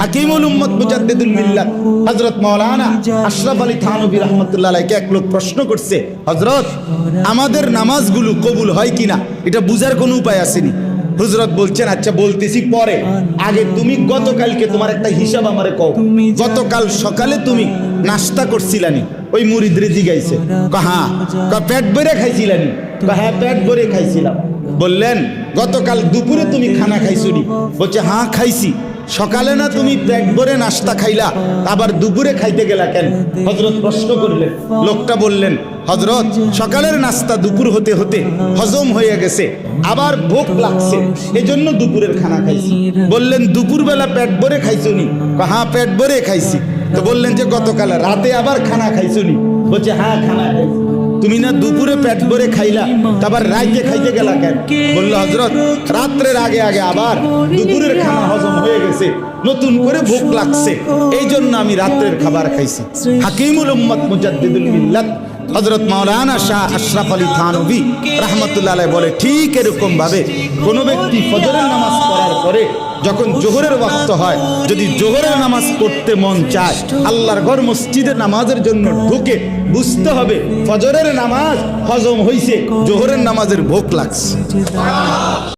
হাকিমুল উম্মত মুজাদ্দিদুল মিল্লাত হযরত মাওলানা আশরাফ আলী থানভী রাহমাতুল্লাহ আলাইহিকে এক লোক প্রশ্ন করছে হযরত আমাদের নামাজগুলো কবুল হয় কিনা? এটা বুঝার কোনো উপায় আসেনি। হুজরত বলছেন আচ্ছা বলতেছি পরে। আগে তুমি গতকালকে তোমার একটা হিসাব আমারে কও। গতকাল সকালে তুমি নাস্তা করছিলানি। ওই মুরিদরে জিগাইছে। কা পেট ভরে খাইছিলানি। হ্যাঁ পেট ভরে খাইছিলাম। বললেন গতকাল দুপুরে তুমি খানা খাইছুনি। বলছে হ্যাঁ খাইছি। সকালে না তুমি পেট ভরে নাস্তা খাইলা, আবার দুপুরে খাইতে গেলা কেন? হজরত প্রশ্ন করলেন, লোকটা বললেন হজরত সকালের নাস্তা দুপুর হতে হতে হজম হয়ে গেছে, আবার ভোগ লাগছে, এজন্য দুপুরের খানা খাইছি। বললেন, দুপুরবেলা পেট ভরে খাইছুনি? হ্যাঁ পেট ভরে খাইছি। তো বললেন যে, গতকাল রাতে আবার খানা খাইছুনি? বলছে হ্যাঁ খানা খাইছি। তুমি না দুপুরে পেট ভরে খাইলা তারপর রাইতে খাইতে গেলা কেন? বলল হজরত রাত্রের আগে আগে আবার দুপুরের খানা হজম হয়ে গেছে নতুন করে ভোগ লাগছে। এই জন্য আমি রাত্রের খাবার খাইছি। হাকিমুল উম্মত মুজাদ্দিদুল মিল্লাত হজরত মাওলানা শাহ আশরাফ আলী থানভী রহমতুল্লাহ বলে, ঠিক এরকম ভাবে কোনো ব্যক্তি ফজরের নামাজ পড়ার পরে যখন জোহরের ওয়াক্ত হয়, যদি জোহরের নামাজ পড়তে মন চায়, আল্লাহর ঘর মসজিদে নামাজের জন্য ঢুকে বুঝতে হবে ফজরের নামাজ হজম হইছে, জোহরের নামাজের ভোগ লাগছে।